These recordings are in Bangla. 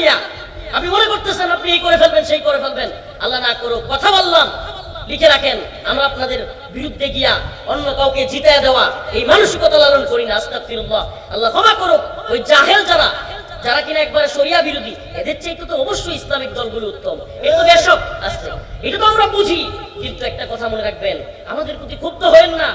নিয়া আপনি মনে করতেছেন আপনি এই করে ফেলবেন, সেই করে ফেলবেন। আল্লাহ না করো কথা বললাম, লিখে রাখেন, আমরা আপনাদের বিরুদ্ধে গিয়া অন্য কাউকে জিতায় দেওয়া, এই মানসিকতা লালন করি না, আস্তাগফিরুল্লাহ। আল্লাহ ক্ষমা করুক, ওই জাহেল যারা যারা কিনা একবারে সরিয়া বিরোধী, এদের চাইতে তো অবশ্যই ইসলামিক দলগুলো উত্তম। এটা তো বেশক আসছে এটা তো আমরা বুঝি, কিন্তু একটা কথা মনে রাখবেন, আমাদের প্রতি ক্ষুব্ধ হয়েন না,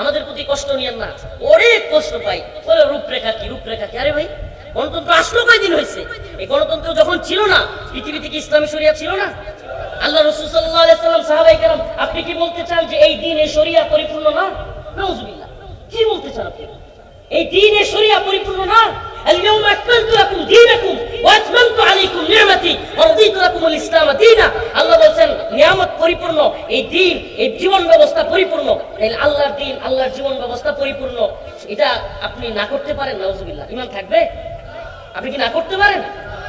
আমাদের প্রতি কষ্ট নিয়েন না। অনেক কষ্ট পাই, বলে রূপরেখা কি রূপরেখা কি? আরে ভাই গণতন্ত্র আসলো কয়দিন হয়েছে এই গণতন্ত্র যখন ছিল না পৃথিবীতে কি ইসলামী শরিয়া ছিল না আল্লাহ রসুল সাল্লাহ আলাইসাল্লাম সাহাবাই কালাম আপনি কি বলতে চান যে এই দিন এই শরিয়া পরিপূর্ণ না নাউজুবিল্লাহ কি বলতে চান আপনি এই দিন এই শরিয়া পরিপূর্ণ না اليوم أكملت لكم دينكم وأتممت عليكم نعمتي ورضيت لكم الإسلام دينا আল্লাহ বলছেন নিয়ামত পরিপূর্ণ এই দিন এই জীবন ব্যবস্থা পরিপূর্ণ তাহলে আল্লাহর দিন আল্লাহর জীবন ব্যবস্থা পরিপূর্ণ এটা আপনি না করতে পারেন নাউজুবিল্লাহ ইমান থাকবে আপনি কি না করতে পারেন?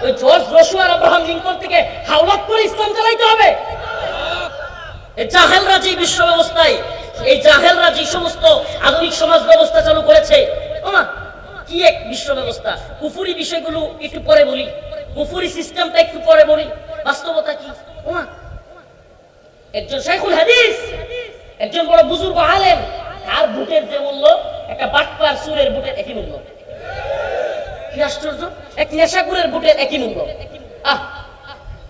ওই জর্জ রসু আর আব্রাহাম লিঙ্কন থেকে হাওলাত করে ইসলাম চালাইতে হবে। জাহেলরা যে বিশ্ব ব্যবস্থায়, এই জাহেলরা যে সমস্ত আধুনিক সমাজ ব্যবস্থা চালু করেছে। কি এক বিশ্ব ব্যবস্থা? কুফুরি বিষয়গুলো একটু পরে বলি। কুফুরি সিস্টেমটা একটু পরে বলি। বাস্তবতা কি? একজন শেখুল হাদিস, একজন বড় বুজুর্গ আলেম আর বুটের যে মূল্য, একটা বাটপার সুরের বুটের একই মূল্য। এক নেশাকুরের বুটের একই মূল্য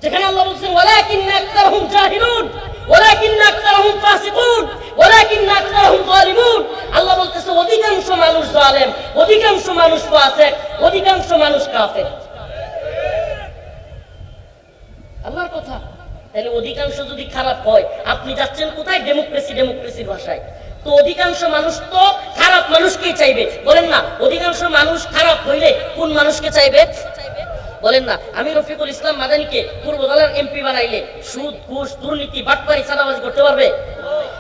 যেখানে আল্লাহ বলছেন, ওয়ালাকিন্না আকতারহুম জাহিলুন, ওয়ালাকিন্না আকতারহুম ফাসিকুন, ওয়ালাকিন্না আকতারহুম যালিমুন। আল্লাহ বলতেছে, অধিকাংশ মানুষ জালেম, অধিকাংশ মানুষ ফাসিক, অধিকাংশ মানুষ কাফের। আল্লাহর কথা? তাহলে অধিকাংশ যদি খারাপ হয়, আপনি যাচ্ছেন কোথায়? ডেমোক্রেসি, ডেমোক্রেসির ভাষায়। তো অধিকাংশ মানুষ তো খারাপ মানুষকেই চাইবে? বলেন না, অধিকাংশ মানুষ খারাপ হইলে কোন মানুষকে চাইবে? বলেন না, আমি রফিকুল ইসলাম মাদানিকে পূর্ব দলের এমপি বানাইলে সুদ, ঘুষ, দুর্নীতি, বাটপারি, চাঁদাবাজি করতে পারবে?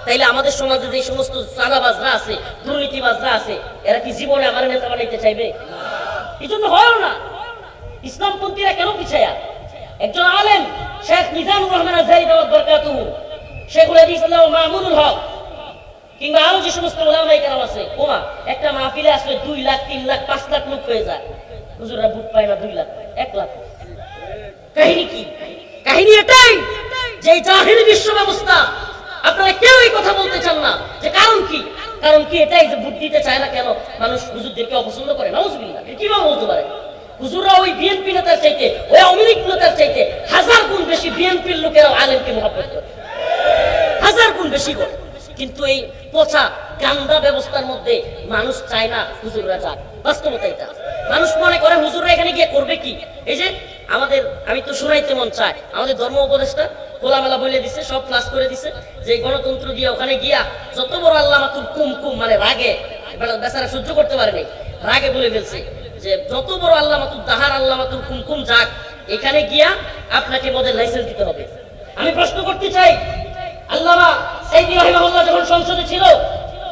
তাইলে আমাদের সমাজে যে সমস্ত চাঁদাবাজরা আছে, দুর্নীতিবাজরা আছে, এরা কি জীবনে আমার নেতা বানাইতে চাইবে? এই জন্য হয় না। ইসলামপন্থীরা কেন পিছায়া? একজন আলেম, শেখ মিজানুর রহমান আজহারি দাওয়াত বরকাতুহু। শেখুল হাদিস আল্লাহ হক কিংবা আরও যে সমস্ত ওলামাই কেরাম আছে, ওমা, একটা মাহফিলে আসলে দুই লাখ, তিন লাখ, পাঁচ লাখ লোক হয়ে যায়। হুজুররা বুট পায় না দুই লাখ, এক লাখ। কাহিনী কি? কাহিনী এটাই যে জাহিলি বিশ্ব ব্যবস্থা, আপনারা কেউ এই কথা বলতে চান না। যে কারণ কি? কারণ কি এটাই যে ভোট দিতে চায় না কেন? মানুষ হুজুরদেরকে অপছন্দ করে না নাউজুবিল্লাহ কীভাবে বলতে পারে? হুজুররা ওই বিএনপি নেতার চাইতে, ওই আওয়ামী নেতার চাইতে হাজার গুণ বেশি বিএনপির লোকেরা আলেমকে মহাব্বত করে। হাজার গুণ বেশি করে। কিন্তু এই পচা গান্দা ব্যবস্থার মধ্যে মানুষ চায় না হুজুররা যাক। বাস্তবতা এটা। মানুষ মনে করে, হুজুররা এখানে গিয়ে করবে কি? এই যে আমাদের, আমি তো শোনাইতে মন চাই আমাদের ধর্ম উপদেষ্টা খোলামেলা বলে দিছে, সব ক্লাস করে দিছে, যে গণতন্ত্র দিয়ে ওখানে গিয়া যত বড় আল্লাহ মাতুর কুম কুম মানে রাগে বেচারা সহ্য করতে পারেনি রাগে বলে ফেলছে যে যত বড় আল্লাহ মাতুর দাহার আল্লাহ মাতুর কুম কুম যাক, এখানে গিয়া আপনাকে মদের লাইসেন্স দিতে হবে। আমি প্রশ্ন করতে চাই আল্লামা সাইদি রহিমাহুল্লাহ যখন সংসদে ছিল,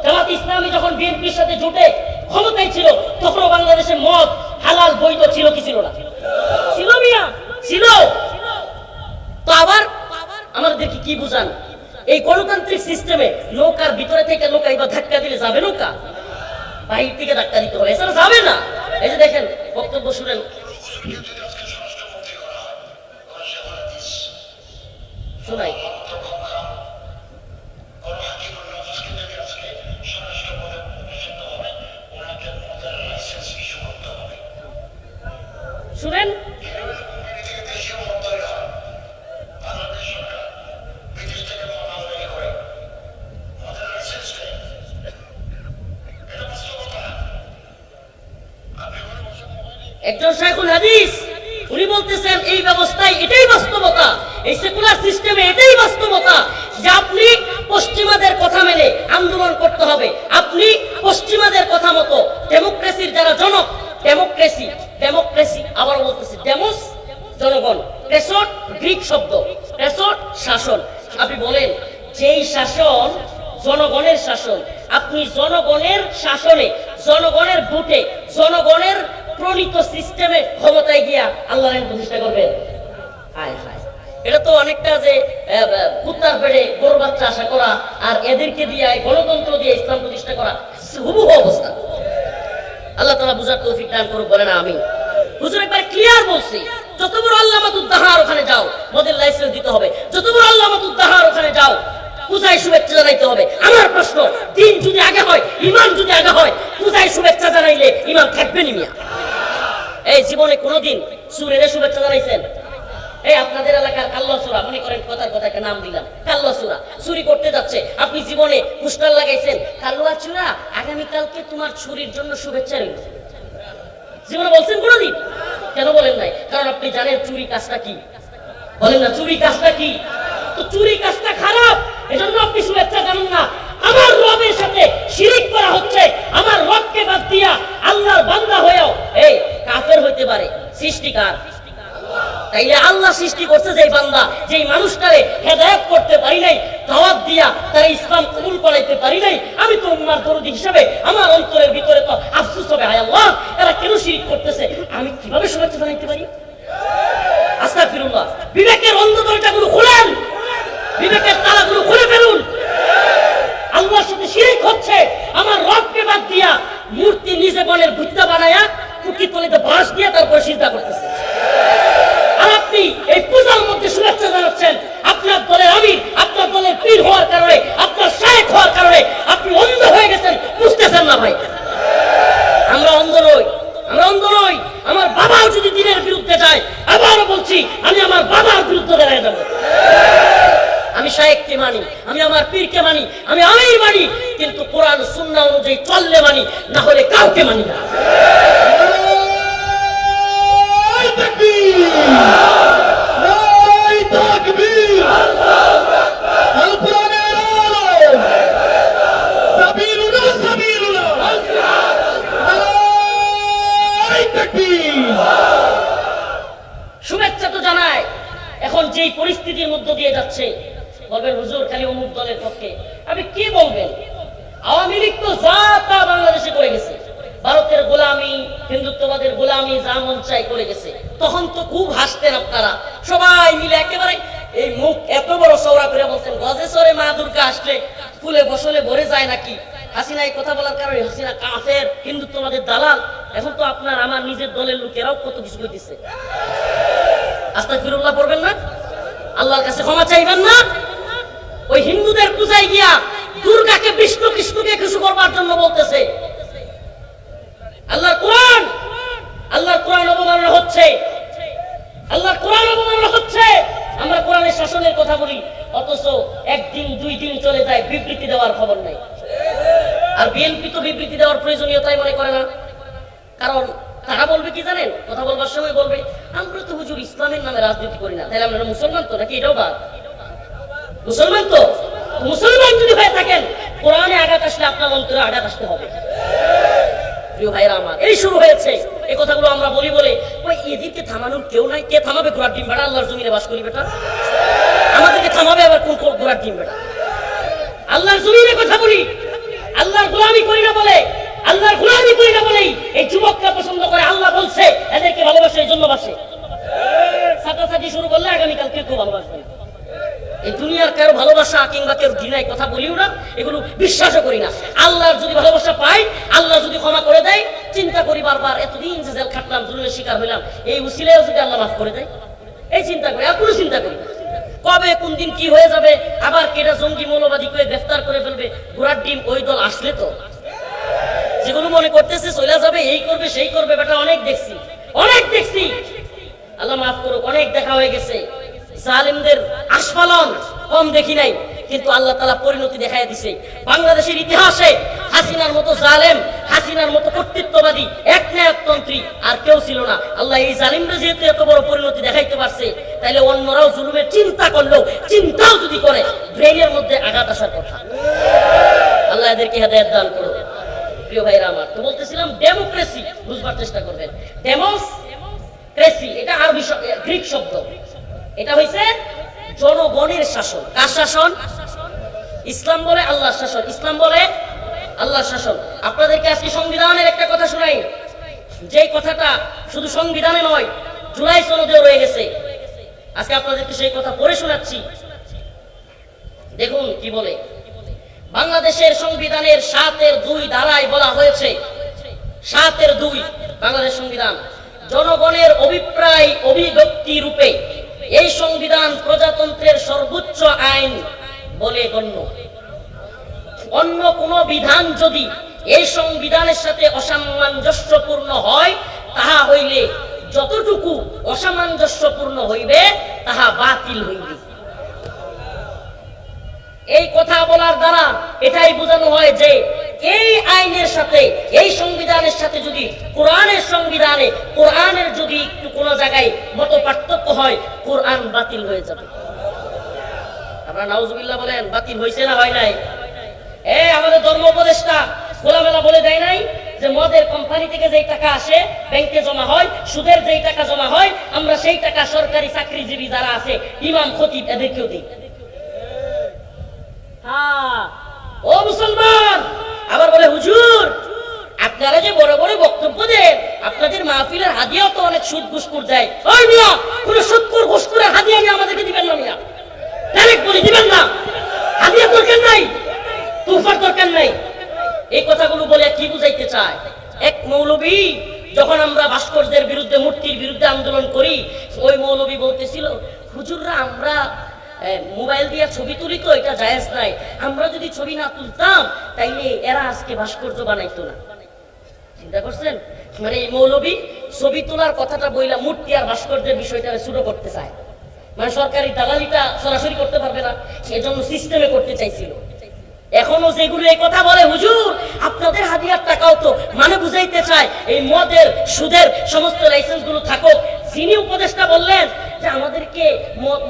জামাত ইসলামী যখন বিএনপির সাথে জোটে ক্ষমতায় ছিল, তখনও বাংলাদেশে মদ, হালাল, বৈধ ছিল কি ছিল না? ছিল মিয়া, ছিল। আবার আমাদেরকে কি বুঝান? এই গণতান্ত্রিক সিস্টেমে নৌকার ভিতরে থেকে নৌকা এবার ধাক্কা দিলে যাবে নৌকা? বাহির থেকে ধাক্কা দিতে হবে, এছাড়া যাবে না। এই যে দেখেন, বক্তব্য শুনেন। শোনাই। শুনেন। এই ব্যবস্থায় এটাই বাস্তবতা, এই সেকুলার সিস্টেমে এটাই বাস্তবতা যে আপনি পশ্চিমাদের কথা মেনে আন্দোলন করতে হবে। আপনি পশ্চিমাদের কথা মতো, ডেমোক্রেসির যারা জনক, ডেমোক্রেসি আবার বলতেছি ডেমোস জনগণ প্রেসট গ্রিক শব্দ প্রেসট শাসন আপনি বলেন যেই শাসন জনগণের শাসন আপনি জনগণের শাসনে জনগণের ভোটে জনগণের প্রণীত সিস্টেমে ক্ষমতায় গিয়া আল্লাহ প্রতিষ্ঠা করবেন হায় হায় এটা তো অনেকটা যে আহ, আহ, কুত্তার পেড়ে গরু বাচ্চা আশা করা আর এদেরকে দিয়ে এই গণতন্ত্র দিয়ে ইসলাম প্রতিষ্ঠা করা হুবহু অবস্থা আল্লাহ তালা বুঝার তৌফিক দান করুক বলে না আমি হুজুর একবার ক্লিয়ার বলছি যত বড় আল্লাহ মাতুদ্দাহার ওখানে যাও মদের লাইসেন্স দিতে হবে যত বড় আল্লাহ মাতুদ্দাহার ওখানে যাও পূজায় শুভেচ্ছা জানাইতে হবে আমার প্রশ্ন দিন যদি আগে হয় ইমান যদি আগে হয় পূজায় শুভেচ্ছা জানাইলে ইমান থাকবে নি মিয়া এই জীবনে কোনোদিন সুরের শুভেচ্ছা জানাইছেন এই আপনাদের এলাকার কাল্লাসুরা মনে করেন কথার কথা একটা নাম দিলাম। কাল্লাসুরা চুরি করতে যাচ্ছে। আপনি জীবনে পুস্টার লাগাইছেন। কাল্লুয়া চূড়া আগামীকালকে তোমার ছুরির জন্য শুভেচ্ছা রইল। জীবনে বলছেন কোনোদিন? কেন বলেন নাই? কারণ আপনি জানেন চুরি কাজটা কি। বলেন না, চুরি কাজটা কি? তো চুরি কাজটা খারাপ। এজন্য আপনি শুভেচ্ছা জানেন না। আমার রবের সাথে শিরিক করা হচ্ছে। আমার রবকে বাদ দিয়া আল্লাহর বান্দা হয়েও, এই কাফের হইতে পারে সৃষ্টিকার। তাইলে আল্লাহ সৃষ্টি করছে যে বান্দা, যেই মানুষটারে হেদায়েত করতে পারি নাই, দাওয়াত দিয়া তার ইসলাম কবুল করাইতে পারি নাই, আমি তো উম্মার দরদি হিসাবে আমার অন্তরের ভিতরে তো আফসোস হবে, হায় আল্লাহ, এরা কেন শিরিক করতেছে? আমি কীভাবে শুভেচ্ছা জানাইতে পারি? আস্তাগফিরুল্লাহ। বিবেকের অন্ধ দরজাগুলো খুলেন। বিবেকের তালাগুলো খুলে ফেলুন। আল্লাহর সাথে শিরিক হচ্ছে। আমার রবকে বাদ দিয়া মূর্তি নিজে বনের ভুত্তা বানায়া কুকি তলিতে বাঁশ দিয়ে তারপরে সিজদা করতেছে। আপনি এই পূজার মধ্যে শুভেচ্ছা জানাচ্ছেন। আপনার দলের আমির আপনার দলের পীর হওয়ার কারণে, আপনার হওয়ার কারণে আপনি অন্ধ হয়ে গেছেন, বুঝতেছেন না ভাই? আমরা অন্ধ নই, আমরা অন্ধ নই। আমার বাবাও যদি দিনের বিরুদ্ধে যায়, আবারও বলছি, আমি আমার বাবার বিরুদ্ধে দাঁড়িয়ে যাব। আমি শায়েককে মানি, আমি আমার পীরকে মানি, আমি আমির মানি, কিন্তু কোরআন সুন্নাহ অনুযায়ী চললে মানি, না হলে কাউকে মানি না! যেই পরিস্থিতির মধ্য দিয়ে যাচ্ছে। বলবেন, হুজুর, খালি অমুক দলের পক্ষে। আপনি কি বলবেন? আওয়ামী লীগ তো যা তা বাংলাদেশে করে গেছে। ভারতের গোলামি, হিন্দুত্ববাদের গোলামি যা মন চাই করে গেছে। তখন তো খুব হাসতেন আপনারা। সবাই মিলে একেবারে এই মুখ এত বড় সৌরা করে বলতেন, গজে সরে মা দুর্গা আসলে, ফুলে ফসলে ভরে যায় নাকি? হাসিনা এই কথা বলার কারণে হাসিনা কাফের, হিন্দুত্ববাদের দালাল। এখন তো আপনার, আমার নিজের দলের লোকেরাও কত কিছু কইতেছে। আস্তাগফিরুল্লাহ পড়বেন না? আল্লাহর কাছে ক্ষমা চাইবেন না। ওই হিন্দুদের পূজায় গিয়া দুর্গাকে বিষ্ণু কৃষ্ণকে কিছু করবার জন্য বলতেছে। আল্লাহ কোরআন, আল্লাহর কোরআন অবমাননা হচ্ছে। আল্লাহর কোরআন অবমাননা হচ্ছে। আমরা কোরআনের শাসনের কথা বলি, অথচ একদিন, দুই দিন চলে যায়, বিবৃতি দেওয়ার খবর নাই। আর বিএনপি তো বিবৃতি দেওয়ার প্রয়োজনীয়তাই মনে করে না। কারণ তারা বলবে কি জানেন? কথা বলবার সময় বলবে, আমরা তো হুজুর ইসলামের নামে রাজনীতি করি না। তাহলে আমরা মুসলমান তো নাকি এটাও বাদ? মুসলমান তো? মুসলমান যদি হয়ে থাকেন, কোরআনে আঘাত আসলে আপনার অন্তরে আঘাত আসতে হবে। এই শুরু হয়েছে। এই কথাগুলো আমরা বলি বলে এদিকে কেউ নাই। কে থামাবে ডিম আল্লাহর জমিনে বাস করি বেটা। আমাদেরকে থামাবে আবার কোন ডিম বেটা আল্লাহর জমিনে কথা বলি। আল্লাহর গোলামি করি না বলে আল্লাহর গোলামি করি না বলেই এই যুবকরা পছন্দ করে। আল্লাহ বলছে, এদেরকে ভালোবাসে, এই জন্য বাসে। ছাত্রাছাত্রী শুরু করলে আগামীকাল কেউ ভালোবাসবে এই দুনিয়ার কারও ভালোবাসা কিংবা কেউ ঘৃণায় কথা বলিও না, এগুলো বিশ্বাসও করি না। আল্লাহর যদি ভালোবাসা পাই, আল্লাহ যদি ক্ষমা করে দেয়, চিন্তা করি বারবার, এতদিন যে জেল খাটলাম, জুলুমের শিকার হইলাম, এই উসিলেও যদি আল্লাহ মাফ করে দেয়, এই চিন্তা করি, আর কোনো চিন্তা করি। কবে, কোন দিন কি হয়ে যাবে, আবার কেটা জঙ্গি মৌলবাদী করে গ্রেফতার করে ফেলবে, ঘোড়ার ডিম ওই দল আসলে তো? মনে করতেছে চলে যাবে, এই করবে, সেই করবে বেটা অনেক দেখছি। অনেক দেখছি। আল্লাহ মাফ করুক, অনেক দেখা হয়ে গেছে। জালিমদের আস্ফালন কম দেখি নাই, কিন্তু আল্লাহ তালা পরিণতি দেখাই দিছে। বাংলাদেশের ইতিহাসে হাসিনার মতো জালেম, হাসিনার মতো কর্তৃত্ববাদী, এক নায়কতন্ত্রী আর কেউ ছিল না। আল্লাহ এই জালিমরা যেহেতু এত বড় পরিণতি দেখাইতে পারছে তাহলে অন্যরাও জুলুমের চিন্তা করলেও, চিন্তাও যদি করে ব্রেনের মধ্যে আঘাত আসার কথা। আল্লাহ এদেরকে হেদায়ত দান করুন প্রিয় ভাইরা আমার, তো বলতেছিলাম ডেমোক্রেসি বুঝবার চেষ্টা করবেন। এটা আরবি গ্রিক শব্দ। এটা হইছে জনগণের শাসন। কার শাসন? ইসলাম বলে আল্লাহর শাসন। ইসলাম বলে আল্লাহর শাসন। আপনাদেরকে আজকে সংবিধানের একটা কথা শোনাই। যে কথাটা শুধু সংবিধানে নয়, জুলাই সনদেও রয়ে গেছে। আজকে আপনাদেরকে সেই কথা পড়ে শোনাচ্ছি। দেখুন কি বলে। বাংলাদেশের সংবিধানের সাতের দুই ধারায় বলা হয়েছে, সাতের দুই বাংলাদেশ সংবিধান, জনগণের অভিপ্রায় অভিব্যক্তি রূপে এই সংবিধান প্রজাতন্ত্রের সর্বোচ্চ আইন বলে গণ্য। অন্য কোন বিধান যদি এই সংবিধানের সাথে অসামঞ্জস্যপূর্ণ হয়, তাহা হইলে যতটুকু অসামঞ্জস্যপূর্ণ হইবে, তাহা বাতিল হইবে। এই কথা বলার দ্বারা এটাই বোঝানো হয় যে এই আইনের সাথে, এই সংবিধানের সাথে যদি কোরআনের সংবিধানে, কোরআনের যদি একটু কোনো জায়গায় মত পার্থক্য হয়, কোরআন বাতিল হয়ে যাবে। আপনারা বলেন, বাতিল হয়েছে না হয় নাই? এ, আমাদের ধর্ম উপদেষ্টা খোলামেলা বলে দেয় নাই যে মদের কোম্পানি থেকে যেই টাকা আসে, ব্যাংকে জমা হয়, সুদের যেই টাকা জমা হয়, আমরা সেই টাকা সরকারি চাকরিজীবী যারা আছে, ইমাম খতিব এদেরকেও দিই। ও মুসলমান, আবার বলে, হুজুর, আপনারা যে বড় বড় বক্তব্য দেন, আপনাদের মাহফিলের হাদিয়াও তো অনেক সুদ ঘুষখুর দেয়। ওই মিয়া, কোন সুদখোর ঘুষখোরের হাদিয়া নিয়ে আমাদেরকে দিবেন না মিয়া। ডাইরেক্ট বলি দিবেন না। হাদিয়া দরকার নাই তুফার দরকার নাই। এই কথাগুলো বলে কি বুঝাইতে চায়? এক মৌলবী, যখন আমরা ভাস্কর্যের বিরুদ্ধে, মূর্তির বিরুদ্ধে আন্দোলন করি, ওই মৌলবী বলতেছিল, হুজুররা, আমরা মোবাইল দিয়ে ছবি তুলি তো, এটা জায়েজ নাই। আমরা যদি ছবি না তুলতাম, তাইলে এরা আজকে ভাস্কর্য বানাইতো না। চিন্তা করছেন? মানে মৌলবী ছবি তোলার কথাটা বইলা মূর্তি আর ভাস্কর্যের বিষয়টা শুরু করতে চায়। মানে সরকারি দালালিটা সরাসরি করতে পারবে না, সেজন্য সিস্টেমে করতে চাইছিল। এখনও যেগুলো এই কথা বলে, হুজুর, আপনাদের হাতিয়ার টাকাও তো মানে বুঝাইতে চায়, এই মদের, সুদের সমস্ত লাইসেন্সগুলো থাকুক। যিনি উপদেষ্টা বললেন যে আমাদেরকে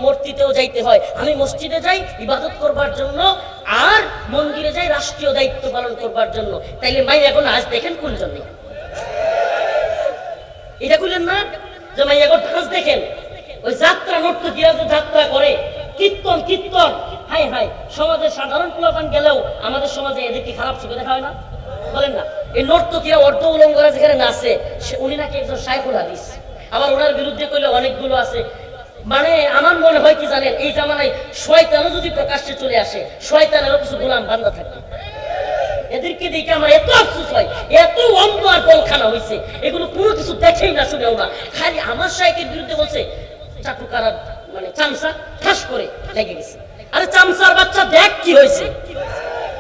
মূর্তিতেও যাইতে হয়। আমি মসজিদে যাই, ইবাদত করবার জন্য, আর মন্দিরে যাই, রাষ্ট্রীয় দায়িত্ব পালন করবার জন্য। তাইলে মাই এখন আজ দেখেন কোন জন্যে? এটা খুলেন না যে মাই এখন ডান্স দেখেন? ওই যাত্রা নর্তকীরা যে যাত্রা করে, কীর্তন কীর্তন। হাই হাই সমাজের সাধারণ পোলাপান গেলেও আমাদের সমাজে এদেরকে খারাপ চোখে দেখা হয় না? বলেন না। এই নর্তকীরা অর্ধ উলঙ্গরা যেখানে নাচে উনি নাকি একজন সাইকুল হাদিস। আবার ওনার বিরুদ্ধে করলে অনেকগুলো আছে। মানে আমার মনে হয় কি জানেন, এই জামানায় শয়তানও যদি প্রকাশ্যে চলে আসে, শয়তানেরও কিছু গোলাম বান্ধা থাকে এদেরকে দেখে আমার এত হয়, এত অন্ধ আর হয়েছে এগুলো কোনো কিছু দেখেই না, শুনেও না। খালি আমার সাইকের বিরুদ্ধে বলছে, চাকু কারা মানে চামচা ঠাস করে লেগে গেছে। আরে চামচার বাচ্চা দেখ কি হয়েছে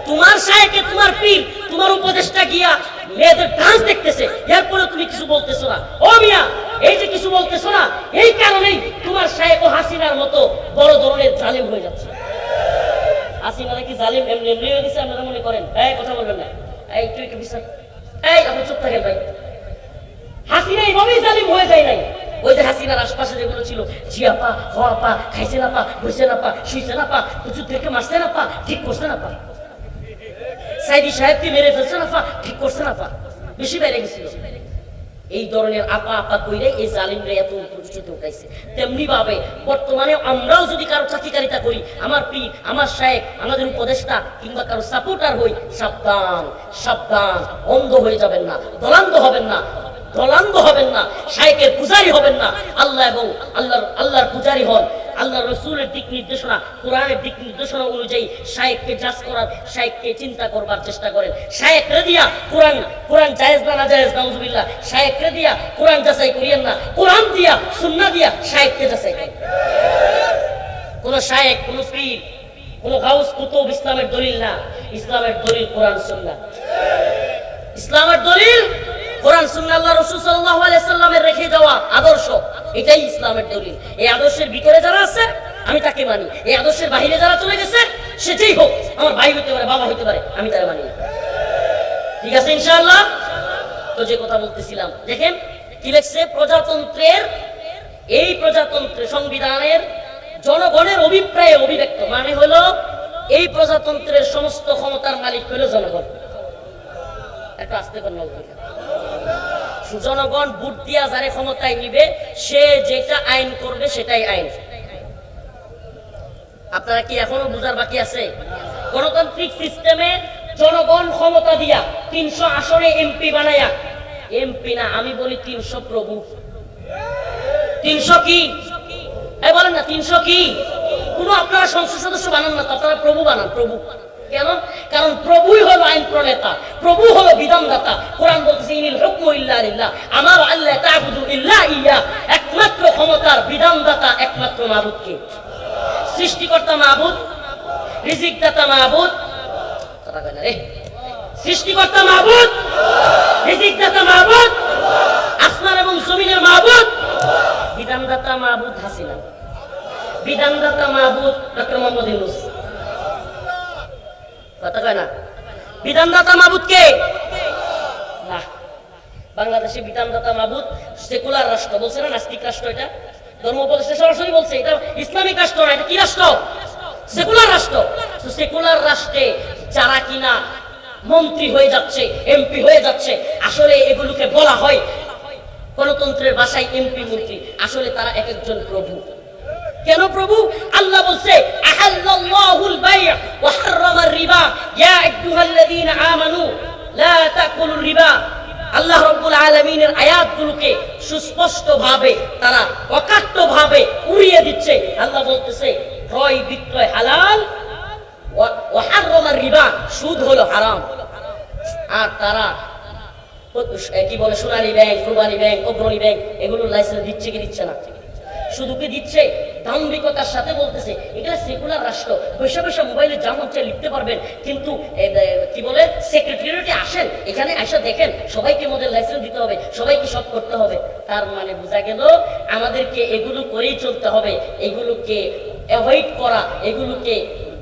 তোমার সাহেকে তোমার পীর, তোমার উপদেশটা গিয়া মেয়েদের ডান্স দেখতেছে এরপরে তুমি কিছু বলতেছো না। ও মিয়া, এই যে কিছু বলতেছো না, এই কারণেই তোমার সাহেব ও হাসিনার মতো বড় ধরনের জালিম হয়ে যাচ্ছে। হাসিনা কি জালিম? এমনি এমনি হয়ে গেছে, আপনারা মনে করেন? এই, কথা বলবেন না। এই, একটু একটু এই, আপনি চুপ থাকেন ভাই। হাসিনা এইভাবেই জালিম হয়ে যায় নাই। ওই যে হাসিনার আশপাশে যেগুলো ছিল, জিয়া পা, হওয়া পা, খাইছে না পা বসে না পা, শুইছে না পা হুজুর থেকে মারছে না পা, ঠিক করছে না পা। সাইদি সাহেবকে মেরে ফেলছে না পা ঠিক করছে না পা বেশি বেড়ে গেছিল। এই ধরনের আপা আপা কইরে এই জালিমরে এত প্রতিষ্ঠিত উঠাইছে তেমনি ভাবে বর্তমানে আমরাও যদি কারও চাকরিকারিতা করি, আমার পি আমার শায়েক আমাদের উপদেষ্টা কিংবা কারও সাপোর্টার হই, সাবধান সাবধান, অন্ধ হয়ে যাবেন না, দলান্ধ হবেন না, দলান্ধ হবেন না শায়েকের পূজারি হবেন না। আল্লাহ এবং আল্লাহর আল্লাহর পূজারি হন। আল্লাহ রসুলের দিক নির্দেশনা, কোরআনের দিক নির্দেশনা অনুযায়ী শায়েককে জাজ করার, শায়েককে চিন্তা করবার চেষ্টা করেন। শায়েকরে দিয়া কোরআন কোরআন জায়েজ না না জায়েজ, নাউজুবিল্লাহ। শায়েকরে দিয়া কোরআন যাচাই করিয়েন না, কোরআন দিয়া, সুন্না দিয়া শায়েককে যাচাই করেন। কোন শায়েক, কোন পীর, কোন গাউস কুতুব ইসলামের দলিল না। ইসলামের দলিল কোরআন সুন্নাহ ইসলামের দলিল রাসূল সাল্লাল্লাহু আলাইহি সাল্লামের রেখে যাওয়া আদর্শ, এটাই ইসলামের এই আদর্শের ভিতরে যারা আছে, আমি তাকে মানি। এই আদর্শের বাইরে যারা চলে গেছে আমার ভাই পারে আমি দেখেন কি লেখছে? প্রজাতন্ত্রের, এই প্রজাতন্ত্রে সংবিধানের জনগণের অভিপ্রায়ে অভিব্যক্ত মানে হলো এই প্রজাতন্ত্রের সমস্ত ক্ষমতার মালিক হলো জনগণ। একটু আসতে পারেন জনগণ ভোট দিয়া যারে ক্ষমতায় নিবে, সে যেটা আইন করবে সেটাই আইন। আপনারা কি এখনও বুঝার বাকি আছে? গণতান্ত্রিক সিস্টেমে জনগণ ক্ষমতা দিয়া তিনশো আসনে এমপি বানায়া, এমপি না, আমি বলি তিনশো প্রভু। তিনশো কি? বলেন না, তিনশো কি? কোনো আপনারা সংসদ সদস্য বানান না তো, আপনারা প্রভু বানান, প্রভু। কেন? কারণ প্রভুই হলো আইন প্রণেতা, প্রভু হলো বিধানদাতা। কোরআন বলতেছে, ইনিল হুকমু ইল্লা লিল্লাহ। আমার আল্লাহ তা'বুদু ইল্লা ইয়া একমাত্র ক্ষমতার বিধানদাতা একমাত্র মাবুদকে সৃষ্টিকর্তা মাবুদ, রিজিকদাতা মাবুদ। কথা কয় না রে? সৃষ্টিকর্তা মাবুদ, রিজিকদাতা মাবুদ। আসমান এবং জমিনের মাবুদ। বিধানদাতা মাবুদ হাসিনা। বিধানদাতা মাহবুদ ডক্টর মোহাম্মদ ইউনুস। কথা কয় বিধানদাতা মাহবুদ কে? না। বাংলাদেশে বিধানদাতা মাহবুদ সেকুলার রাষ্ট্র বলছে না? নাস্তিক রাষ্ট্র এটা? ধর্ম উপদেষ্টা সরাসরি বলছে, এটা ইসলামিক রাষ্ট্র না, এটা কি রাষ্ট্র? সেকুলার রাষ্ট্র। সেকুলার রাষ্ট্রে যারা কিনা মন্ত্রী হয়ে যাচ্ছে, এমপি হয়ে যাচ্ছে, আসলে এগুলোকে বলা হয় গণতন্ত্রের ভাষায় এমপি মন্ত্রী। আসলে তারা এক একজন প্রভু। কেন প্রভু? আল্লাহ বলছে, আহাল্লাল্লাহুল বাই'a ওয়া হাররামার রিবা। ইয়া আইয়ুহাল্লাযীনা আমানু, লা তাকুলুর রিবা। আল্লাহ রাব্বুল আলামিনের আয়াতগুলোকে সুস্পষ্ট ভাবে তারা অকাট্য ভাবে উড়িয়ে দিচ্ছে। আল্লাহ বলতেছে, ক্রয়, বিক্রয় হালাল রিবা, সুদ হলো হারাম। আর তারা কি বলে, Sonali bank Rupali bank, Agrani bank, এগুলো লাইসেন্স দিচ্ছে কি দিচ্ছে না? শুধু কি দিচ্ছে, দাম্ভিকতার সাথে বলতেছে, এটা সেকুলার রাষ্ট্র। বৈশা বৈশা মোবাইলে যেমন চাই লিখতে পারবেন, কিন্তু কি বলে সেক্রেটারিটি আসেন, এখানে এসে দেখেন, সবাইকে মধ্যে লাইসেন্স দিতে হবে, সবাইকে সব করতে হবে। তার মানে বোঝা গেল, আমাদেরকে এগুলো করেই চলতে হবে, এগুলোকে অ্যাভয়েড করা, এগুলোকে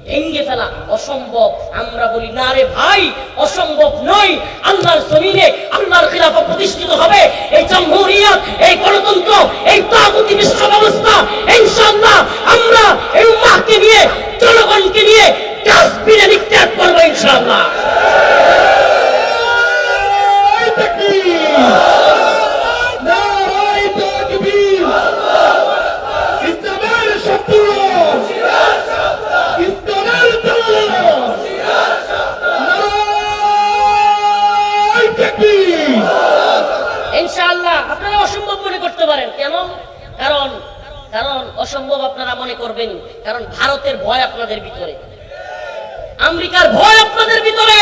ভেঙ্গে ফেলা। অসম্ভব। আমরা বলি, না রে ভাই, অসম্ভব নয়। আল্লাহর জমিনে আল্লাহর খিলাফত প্রতিষ্ঠিত হবে। এই জমহুরিয়াত, এই গণতন্ত্র, এই তাগুতি বিশ্ব ব্যবস্থা, ইনশাআল্লাহ আমরা এই উম্মাহকে নিয়ে, জনগণকে নিয়ে কাশ্মীরে নিক্ষেপ করব ইনশাআল্লাহ। করবেন, কারণ ভারতের ভয় আপনাদের ভিতরে। আমেরিকার ভয় আপনাদের ভিতরে।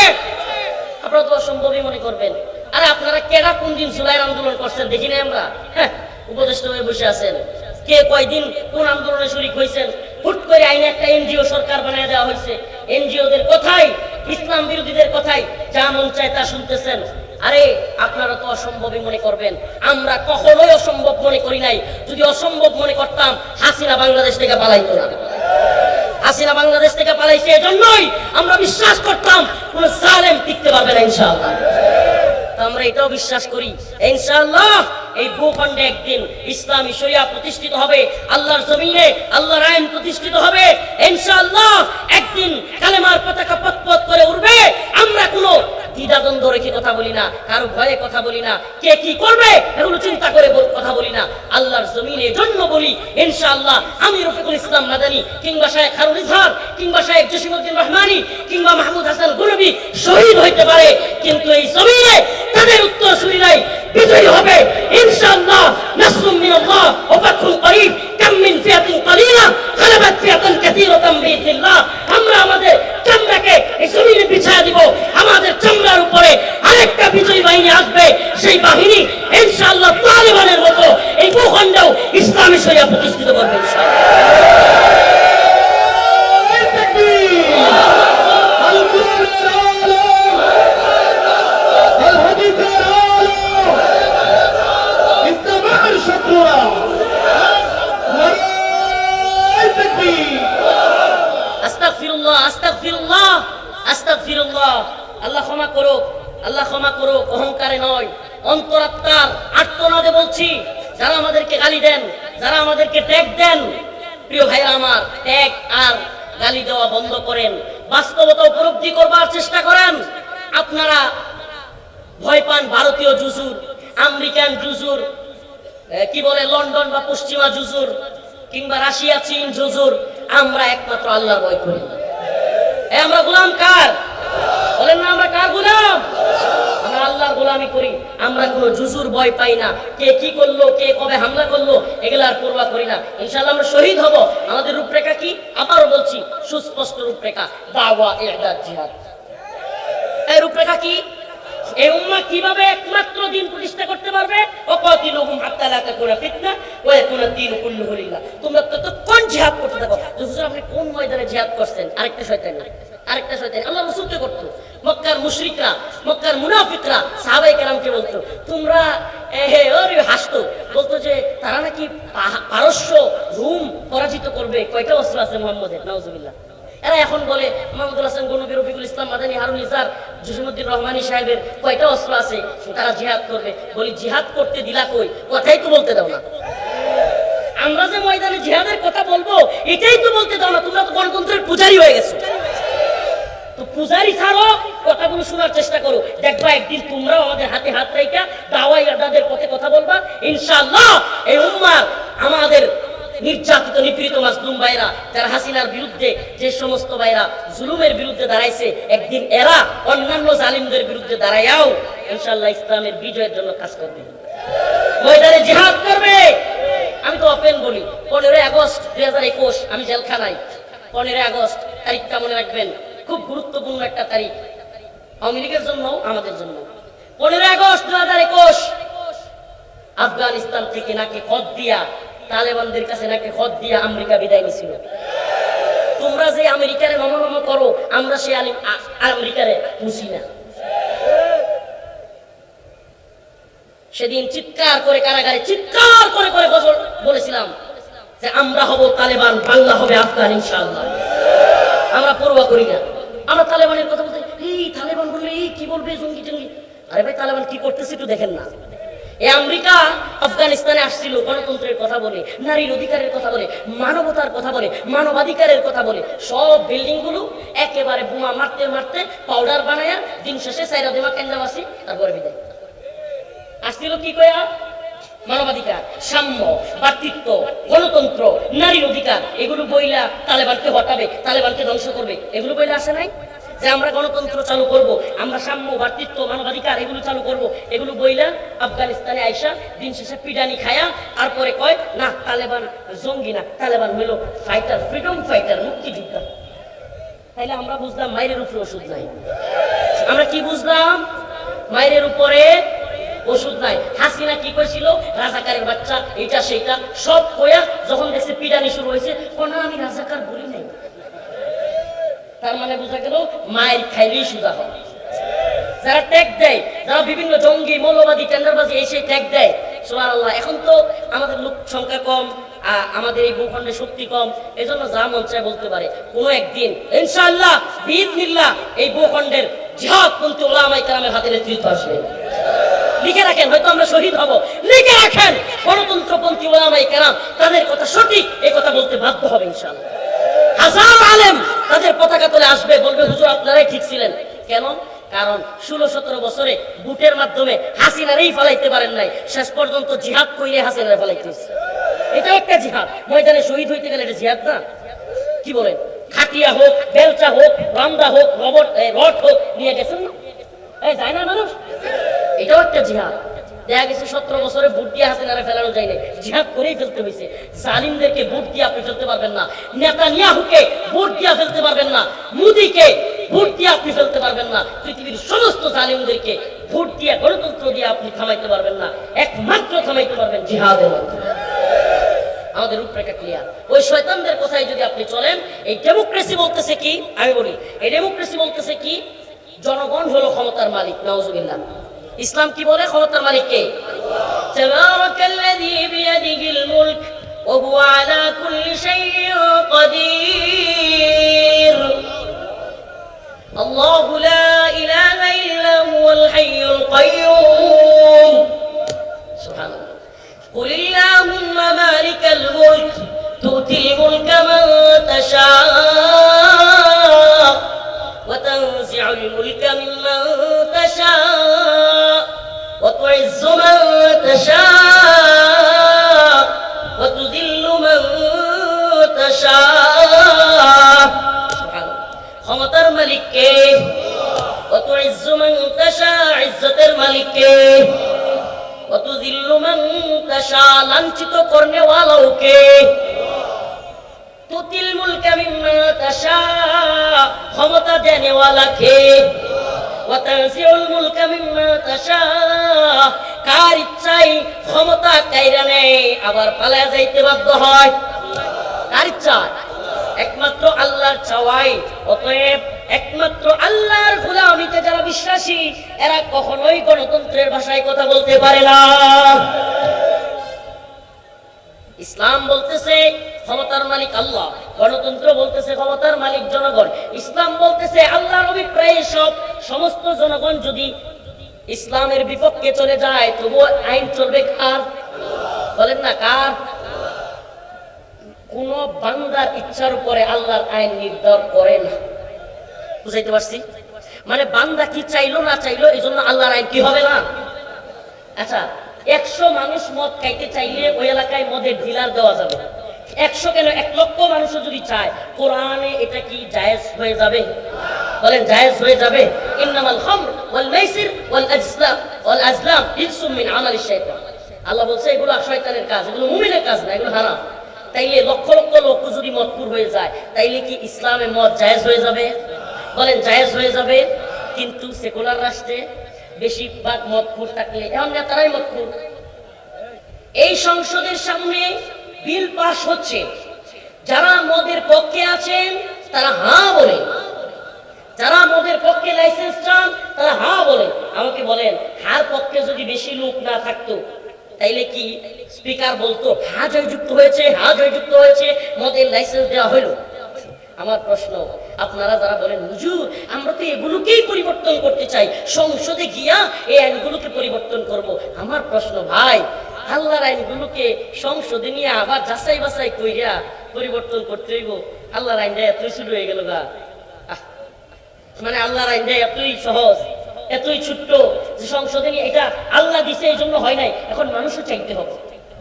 আপনারা তো অসম্ভবই মনে করবেন। আরে আপনারা কেডা কোন দিন জুলাইয়ের আন্দোলন করছেন, দেখি নাই আমরা? হ্যাঁ উপদেষ্টা হয়ে বসে আছেন। কে কয়দিন কোন আন্দোলনে শরিক হয়েছেন? হুট করে আইনে একটা এনজিও সরকার বানিয়ে দেওয়া হয়েছে। এনজিওদের কথাই, ইসলাম বিরোধীদের কথাই যা মন চায় তা শুনতেছেন। আরে, আপনারা তো অসম্ভবই মনে করবেন। আমরা কখনোই অসম্ভব মনে করি নাই। যদি অসম্ভব মনে করতাম, হাসিনা বাংলাদেশ থেকে পালাইতো না। হাসিনা বাংলাদেশ থেকে পালাইছে এজন্যই আমরা বিশ্বাস করতাম, কোন সালেম টিকতে পারবে না, ইনশাআল্লাহ। আমরা এটাও বিশ্বাস করি। ইনশাআল্লাহ, এই ভূখণ্ডে একদিন ইসলামী শরিয়া প্রতিষ্ঠিত হবে, আল্লাহর জমিনে আল্লাহর আইন প্রতিষ্ঠিত হবে। ইনশাআল্লাহ, একদিন কালেমার পতাকা পথ করে উঠবে। আমরা কোনো দ্বিধাদ্বন্দ্ব রেখে কথা বলি না, কারও ভয়ে কথা বলি না, কে কি করবে এগুলো চিন্তা করে কথা বলি না। আল্লাহর জমিনে জন্য বলি, ইনশাআল্লাহ আমি রফিকুল ইসলাম মাদানী কিংবা শাহেখ হারুল ইজহার কিংবা শাহেখ জসিমউদ্দিন রহমানি কিংবা মাহমুদ হাসান গুরবি শহীদ হইতে পারে, কিন্তু এই জমিনে তাদের উত্তর শুনিলাই বিজয়ী হবে, ইনশাআল্লাহ, নাসরুম মিনাল্লাহ ওয়া ফাতহুন করিব কাম মিন ফিয়াতিন কালিলা, গালাবাত ফিয়াতান কাসীরাতান বিইذنিল্লাহ আমরা আমাদের চামড়াকে এই জমিনে বিছায়া দিব গালি দেন, যারা আমাদেরকে ট্যাগ দেন, প্রিয় ভাইরা আমার ট্যাগ আর গালি দেওয়া বন্ধ করেন। বাস্তবতা উপলব্ধি করবার চেষ্টা করেন। আপনারা ভয় পান ভারতীয় জুজুর, আমেরিকান জুজুর কি বলে, লন্ডন বা পশ্চিমা জুজুর, কিংবা রাশিয়া, চীন জুজুর, আমরা একমাত্র আল্লাহর ভয় করি। আমরা গোলাম কার? বলেন না, আমরা কার গোলাম? আমরা আল্লাহর গোলামি করি, আমরা কোনো জুজুর ভয় পাই না। কে কি করল, কে কবে হামলা করল এগুলো আর পরোয়া করি না। ইনশাআল্লাহ আমরা শহীদ হব। আমাদের রূপরেখা কি? আবারও বলছি, সুস্পষ্ট রূপরেখা দাওয়া এদার জিহাদ। এই রূপরেখা কি? এই উম্মা কীভাবে একমাত্র দিন প্রতিষ্ঠা করতে পারবে? ও কতিলহুম হাত্তা লা তাকুনা ফিতনা ওয়া ইয়াকুনা দ্বীন কুল্লুহু লিল্লাহ। তোমরা তো তো কোন জিহাদ করতে হুজুর আপনি কোন ময়দানে জিহাদ করছেন? আরেকটা শয়তানি। আরেকটা আল্লাহ করতো? মক্কার মুশরিকরা, মক্কার মুনাফিকরা সাহাবাই বলতো, তোমরা হাসতো বলতো যে, তারা নাকি পারস্য, রুম পরাজিত করবে। কয়টা অস্ত্র আছে মুহাম্মদের? এরা এখন বলে, মোহাম্মদুল হাসান রফিকুল ইসলাম, মাদানী হারুন জসিমুদ্দিন রহমানী সাহেবের কয়টা অস্ত্র আছে? তারা জিহাদ করবে। বলি, জিহাদ করতে দিলা কই? কথাই তো বলতে দাও না। আমরা যে ময়দানে জিহাদের কথা বলব, এটাই তো বলতে দাও না। তোমরা তো গণতন্ত্রের পূজারি হয়ে গেছো। তো পূজারি ছাড়ো, কথাগুলো শোনার চেষ্টা করো। দেখবা একদিন তোমরাও আমাদের হাতে হাত রেখা দাওয়াই আদাদের পথে কথা বলবা। ইনশাআল্লাহ এই আমাদের নির্যাতিত, নিপীড়িত মাসলুম ভাইরা যারা হাসিনার বিরুদ্ধে যে সমস্ত ভাইরা জুলুমের বিরুদ্ধে দাঁড়াইছে, একদিন এরা অন্যান্য জালিমদের বিরুদ্ধে দাঁড়াইয়াও ইনশাআল্লাহ ইসলামের বিজয়ের জন্য কাজ করবে। ময়দানে জিহাদ করবে। আমি তো ওপেন বলি। পনেরোই আগস্ট দুই হাজার একুশ, আমি জেলখানায়। পনেরোই আগস্ট, তারিখটা মনে রাখবেন। খুব গুরুত্বপূর্ণ একটা তারিখ। আওয়ামী লীগের জন্য, আমাদের জন্য। পনেরোই আগস্ট দুই হাজার একুশ, আফগানিস্তান থেকে নাকি খত দিয়া, তালেবানদের কাছে নাকি খত দিয়া আমেরিকা বিদায় নিছিল। তোমরা যে আমেরিকারে নম নম করো, আমরা সে আমেরিকারে বুঝি না। সেদিন চিৎকার করে কারাগারে চিৎকার করে করে বছর বলেছিলাম যে আমরা হব তালেবান, বাংলা হবে আফগান ইনশাআল্লাহ। আমরা পড়ুয়া করি না। আমরা তালেবানের কথা বলতে এই তালেবান বললে এই কি বলবে জঙ্গি জঙ্গি আরে ভাই, তালেবান কি করতেছে একটু দেখেন না। এ আমেরিকা আফগানিস্তানে আসছিল, গণতন্ত্রের কথা বলে, নারীর অধিকারের কথা বলে, মানবতার কথা বলে, মানবাধিকারের কথা বলে। সব বিল্ডিংগুলো একেবারে বোমা মারতে মারতে পাউডার বানায়া দিন শেষে সাইরা দেমা কেন্দ্রাবাসী, তারপরে বিদায়। আসছিল কি কয়া? মানবাধিকার, সাম্য, ভাতৃত্ব, গণতন্ত্র, নারীর অধিকার, এগুলো বইলা তালেবানকে হটাবে, তালেবানকে ধ্বংস করবে, এগুলো বইলা আসে নাই? যে আমরা গণতন্ত্র চালু করব, আমরা সাম্য, ভাতৃত্ব, মানবাধিকার, এগুলো চালু করব, এগুলো বইলা আফগানিস্তানে আইসা দিন শেষে পিডানি খায়া আর পরে কয়, না, তালেবান জঙ্গি না, তালেবান হইল ফাইটার ফ্রিডম ফাইটার মুক্তিযোদ্ধা। তাইলে আমরা বুঝলাম মায়ের উপরে ওষুধ নাই। আমরা কি বুঝলাম? মায়ের উপরে ওষুধ নাই। হাসিনা কি কইছিল? রাজাকারের বাচ্চা, এটা সেটা, সব কয়া যখন দেখছে পিডানি শুরু হয়েছে, কোনা আমি রাজাকার বলি নাই। তার মানে বোঝা গেল, মায়ের খাইলেই সুদা হয়। যারা ট্যাগ দেয়, যারা বিভিন্ন জঙ্গি, মৌলবাদী, টেন্ডারবাজি এসে ট্যাগ দেয় সোমান আল্লাহ এখন তো আমাদের লোক সংখ্যা কম আমাদের এই ভূখণ্ডে শক্তি কম, এজন্য যা মন চায় বলতে পারে। কোনো একদিন, ইনশাআল্লাহ বিদনিল্লাহ এই ভূখণ্ডের জিহাদ পন্থী ওলামাই কালামের হাতে নেতৃত্ব আসবে। লিখে রাখেন, হয়তো আমরা শহীদ হব। লিখে রাখেন, গণতন্ত্রপন্থী ওলামাই কেরাম, তাদের কথা সঠিক এই কথা বলতে বাধ্য হবে ইনশাআল্লাহ। হাজার আলেম তাদের পতাকা তুলে আসবে, বলবে, হুজুর, আপনারাই ঠিক ছিলেন। কেন? কারণ ষোলো সতেরো বছরে বুটের মাধ্যমে হাসিনারেই ফেলাইতে পারেন নাই। শেষ পর্যন্ত জিহাদ কইরে হাসিনারে ফেলাইতে। এটাও একটা জিহাদ। ময়দানে শহীদ হইতে গেলে এটা জিহাদ না? কি বলেন? খাটিয়া হোক, বেলচা হোক, রামদা হোক, রবট রড হোক, নিয়ে গেছেন? এই, যায় না মানুষ? এটাও একটা জিহাদ। দেখা গেছে সতেরো বছরে ভোট দিয়ে হাসিনারে ফেলানো যায় না জিহাদ করেই ফেলতে হয়েছে। জালিমদেরকে ভোট দিয়ে আপনি ফেলতে পারবেন না। নেতা নিয়াহুকে ভোট দিয়ে ফেলতে পারবেন না। মোদিকে ভোট দিয়ে আপনি ফেলতে পারবেন না। পৃথিবীর সমস্ত জালিমদেরকে ভোট দিয়ে গণতন্ত্র দিয়ে আপনি থামাইতে পারবেন না। একমাত্র থামাইতে পারবেন জিহাদের মাধ্যমে। আমাদের রূপরেখা ক্লিয়ার ওই শয়তানদের কথায় যদি আপনি চলেন, এই ডেমোক্রেসি বলতেছে কি? আমি বলি, এই ডেমোক্রেসি বলতেছে কি? জনগণ হলো ক্ষমতার মালিক নওয়াজুবিল্লাহ ইসলাম কি বলে? ক্ষমতার মালিক কে? তাবারাকাল্লাযী আল্লাহু লা ইলাহা ইল্লা হুয়াল কাইয়্যুম قل اللهم مالك الملك تؤتي الملك من تشاء وتنزع الملك ممن تشاء وتعز من تشاء وتذل من تشاء سبحان الله ক্ষমতার মালিককে কত ইজ্জুমান তাশা ইজ্জতের মালিককে কত দিল্লুমান তাশা লাঞ্ছিত করনেওয়ালাও কে তুতিল মুলকা মিম্মা তাশা, ক্ষমতা কার ইচ্ছাই ক্ষমতা কাইরা নেয়, আবার পালায়া যাইতে বাধ্য হয়। কার ইচ্ছা? একমাত্র আল্লাহর চাওয়াই, অতএব একমাত্র আল্লাহর গোলামিতে যারা বিশ্বাসী, এরা কখনোই গণতন্ত্রের ভাষায় কথা বলতে পারে না। ইসলাম বলতেছে, ক্ষমতার মালিক আল্লাহ। গণতন্ত্র বলতেছে, ক্ষমতার মালিক জনগণ। ইসলাম বলতেছে, আল্লাহর অভিপ্রায়ে সব, সমস্ত জনগণ যদি ইসলামের বিপক্ষে চলে যায়, তবুও আইন চলবে কার? বলেন না, কার? কোন বান্দার ইচ্ছার উপরে আল্লাহর আইন নির্ধারণ করে না। বুঝাইতে পারছি? মানে বান্দা কি চাইলো না চাইলো এই জন্য আল্লাহর আইন কি হবে না? আচ্ছা একশো মানুষ মদ খাইতে চাইলে ওই এলাকায় মদের ডিলার দেওয়া যাবে। একশো কেন? এক লক্ষ মানুষও যদি চায়, কোরআনে এটা কি জায়েজ হয়ে যাবে? বলেন, জায়েজ হয়ে যাবে? ইন্নামাল খামর ওয়াল মাইসির ওয়াল আজলাম ওয়াল আজলাম রিজসুম মিন আমালিশ শাইতান। আল্লাহ বলছে, এগুলো শয়তানের কাজ, এগুলো মুমিনের কাজ না, এগুলো হারাম। তাইলে লক্ষ লক্ষ লোক যদি মদপুর হয়ে যায়, তাইলে কি ইসলামে মদ জায়েজ হয়ে যাবে? বলেন, জায়েজ হয়ে যাবে, কিন্তু সেকুলার রাষ্ট্রে বেশিরভাগ মদপুর থাকলে, এমন নেতারাই মদপুর এই সংসদের সামনে বিল পাস হচ্ছে। যারা মদের পক্ষে আছেন, তারা হ্যাঁ বলে। যারা মদের পক্ষে লাইসেন্স চান, তারা হা বলে। আমাকে বলেন, হার পক্ষে যদি বেশি লোক না থাকতো, তাইলে কি স্পিকার বলতো হ্যাঁ জয়যুক্ত হয়েছে হ্যাঁ জয়যুক্ত হয়েছে, মদের লাইসেন্স দেওয়া হলো আমার প্রশ্ন, আপনারা যারা বলেন, হুজুর, আমরা তো এগুলোকেই পরিবর্তন করতে চাই। সংসদে গিয়া এই আইনগুলোকে পরিবর্তন করব। আমার প্রশ্ন, ভাই, আল্লাহর আইনগুলোকে সংসদে নিয়ে আবার যাচাই বাছাই কইরা পরিবর্তন করতে হইব। আল্লাহর আইনটা এতই শুরু হয়ে গেল গা। মানে আল্লাহর আইনটা এতই সহজ, এতই ছোট্ট যে সংসদে নিয়ে এটা আল্লাহ দিছে, এই জন্য হয় নাই। এখন মানুষও চাইতে হবে।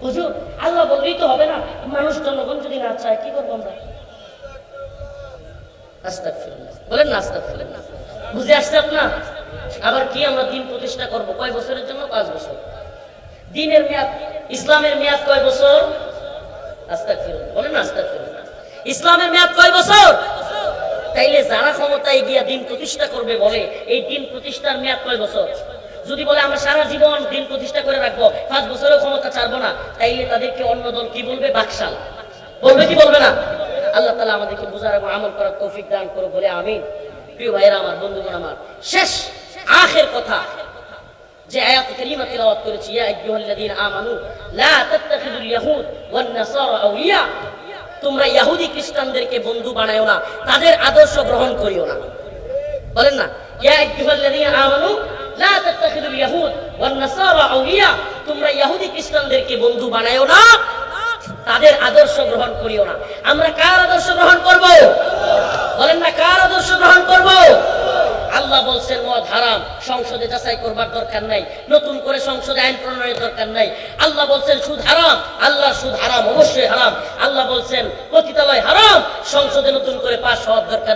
হুজুর, আল্লাহ বললেই তো হবে না। মানুষ জনগণ যদি না চায়, কি করব আমরা। বলেন। বুঝে আবার কি আমরা দিন প্রতিষ্ঠা করব? কয় বছরের জন্য? পাঁচ বছর। দিনের মেয়াদ, ইসলামের মেয়াদ কয় বছর। বলেন। ইসলামের মেয়াদ কয় বছর? তাইলে যারা ক্ষমতায় গিয়া দিন প্রতিষ্ঠা করবে বলে, এই দিন প্রতিষ্ঠার মেয়াদ কয় বছর? যদি বলে আমরা সারা জীবন দিন প্রতিষ্ঠা করে রাখব, পাঁচ বছরেও ক্ষমতা ছাড়বো না, তাইলে তাদেরকে অন্য দল কি বলবে? বাকশাল। বলবে কি বলবে না? আল্লাহ তালা আমাদেরকে বোঝার এবং আমল করার তৌফিক দান করো বলে আমি প্রিয় ভাইয়েরা আমার, বন্ধুগণ আমার, শেষ, আখের কথা। যে আয়াত কালিমা তিলাওয়াত করেছি, ইয়া আইয়ুহাল্লাযীনা আমানু, লা তাত্তাখিযুল ইয়াহুদ ওয়ান নাসারা আউলিয়া। তোমরা ইহুদি খ্রিস্টানদেরকে বন্ধু বানায়ো না, তাদের আদর্শ গ্রহণ করিও না। বলেন না, ইয়া আইয়ুহাল্লাযীনা আমানু, লা তাত্তাখিযুল ইয়াহুদ ওয়ান নাসারা আউলিয়া। তোমরা ইহুদি খ্রিস্টানদেরকে বন্ধু বানায়ো না তাদের আদর্শ গ্রহণ করিও না। আমরা কার আদর্শ গ্রহণ করব? বলেন না, কার আদর্শ গ্রহণ করব? আল্লাহ বলছেন মদ হারাম, সংসদে যাচাই করবার দরকার নাই। নতুন করে সংসদে আইন প্রণয়নের দরকার নাই। আল্লাহ বলছেন, সুদ হারাম আল্লাহ সুদ হারাম, অবশ্যই হারাম। আল্লাহ বলছেন, পতিতালয় হারাম, সংসদে নতুন করে পাশ হওয়ার দরকার